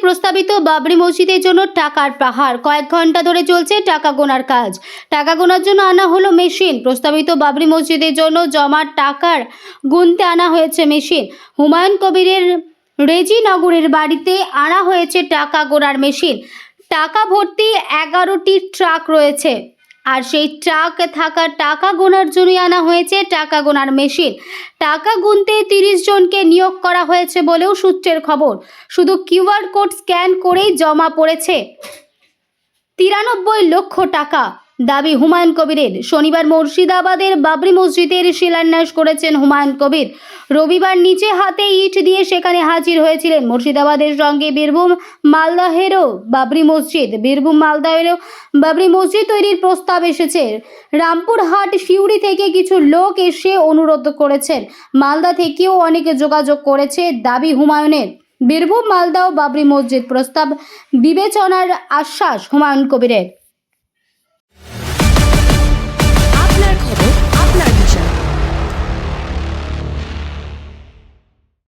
প্রস্তাবিত বাবরি মসজিদের জন্য টাকার পাহাড়। কয়েক ঘণ্টা ধরে চলছে টাকা গোনার কাজ। টাকা গোনার জন্য আনা হলো মেশিন। প্রস্তাবিত বাবরি মসজিদের জন্য জমা টাকার গুনতে আনা হয়েছে মেশিন। হুমায়ুন কবিরের রেজিনগরের বাড়িতে আনা হয়েছে টাকা গোনার মেশিন। টাকা ভর্তি এগারোটি ট্রাক রয়েছে। আর সেই ট্রাক থাকা টাকা গোনার জন্যই আনা হয়েছে, টাকা গোনার মেশিন। টাকা গুনতে তিরিশ জনকে নিয়োগ করা হয়েছে বলেও সূত্রের খবর। শুধু কিউআর কোড স্ক্যান করেই জমা পড়েছে। তিরানব্বই লক্ষ টাকা। দাবি হুমায়ুন কবিরের। শনিবার মুর্শিদাবাদের বাবরি মসজিদের শিলান্যাস করেছেন হুমায়ুন কবির। রবিবার নিচে হাতে ইট দিয়ে সেখানে হাজির হয়েছিলেন মুর্শিদাবাদের সঙ্গে বীরভূম মালদাহেরও বাবরি মসজিদ। বীরভূম মালদাহেরও বাবরি মসজিদ তৈরির প্রস্তাব এসেছে। রামপুরহাট সিউড়ি থেকে কিছু লোক এসে অনুরোধ করেছেন। মালদা থেকেও অনেকে যোগাযোগ করেছে দাবি হুমায়ুনের। বীরভূম মালদা ও বাবরি মসজিদ প্রস্তাব বিবেচনার আশ্বাস হুমায়ুন কবিরের।